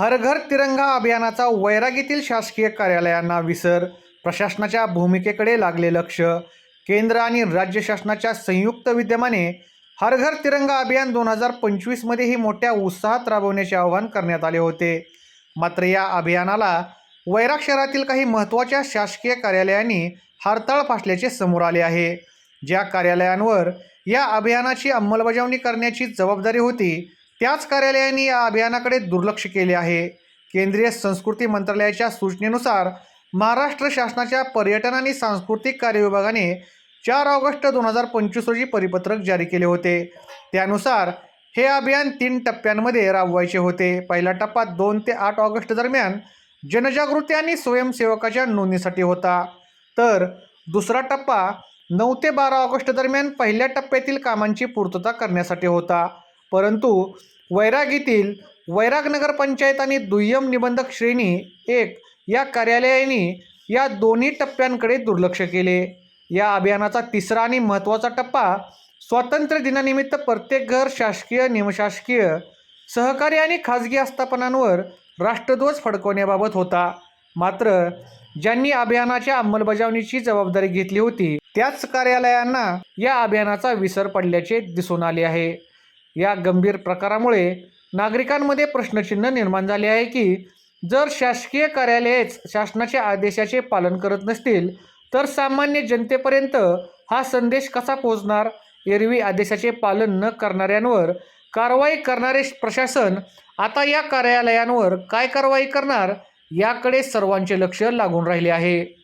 हर घर तिरंगा अभियानाचा वैरागीतील शासकीय कार्यालयांना विसर प्रशासनाच्या भूमिकेकडे लागले लक्ष. केंद्र आणि राज्य शासनाच्या संयुक्त विद्यमाने हर घर तिरंगा अभियान दोन हजार पंचवीसमध्येही मोठ्या उत्साहात राबवण्याचे आवाहन करण्यात आले होते. मात्र या अभियानाला वैराग शहरातील काही महत्त्वाच्या शासकीय कार्यालयांनी हरताळ फासल्याचे समोर आले आहे. ज्या कार्यालयांवर या अभियानाची अंमलबजावणी करण्याची जबाबदारी होती त्याच कार्यालयाने या अभियानाकडे दुर्लक्ष केले आहे. केंद्रीय संस्कृती मंत्रालयाच्या सूचनेनुसार महाराष्ट्र शासनाच्या पर्यटन आणि सांस्कृतिक कार्य विभागाने चार ऑगस्ट दोन हजार पंचवीस रोजी परिपत्रक जारी केले होते. त्यानुसार हे अभियान तीन टप्प्यांमध्ये राबवायचे होते. पहिला टप्पा दोन ते आठ ऑगस्ट दरम्यान जनजागृती आणि स्वयंसेवकाच्या नोंदणीसाठी होता. तर दुसरा टप्पा नऊ ते बारा ऑगस्ट दरम्यान पहिल्या टप्प्यातील कामांची पूर्तता करण्यासाठी होता. परंतु वैरागीतील वैराग नगर पंचायत आणि दुय्यम निबंधक श्रेणी एक या कार्यालयाने या दोन्ही टप्प्यांकडे दुर्लक्ष केले. या अभियानाचा तिसरा आणि महत्त्वाचा टप्पा स्वातंत्र्य दिनानिमित्त प्रत्येक घर शासकीय निमशासकीय सहकारी आणि खाजगी आस्थापनांवर राष्ट्रध्वज फडकवण्याबाबत होता. मात्र ज्यांनी अभियानाच्या अंमलबजावणीची जबाबदारी घेतली होती त्याच कार्यालयांना या अभियानाचा विसर पडल्याचे दिसून आले आहे. या गंभीर प्रकारामुळे नागरिकांमध्ये प्रश्नचिन्ह निर्माण झाले आहे की जर शासकीय कार्यालयेच शासनाच्या आदेशाचे पालन करत नसतील तर सामान्य जनतेपर्यंत हा संदेश कसा पोहोचणार? एरवी आदेशाचे पालन न करणाऱ्यांवर कारवाई करणारे प्रशासन आता या कार्यालयांवर काय कारवाई करणार? याकडे सर्वांचे लक्ष लागून राहिले आहे.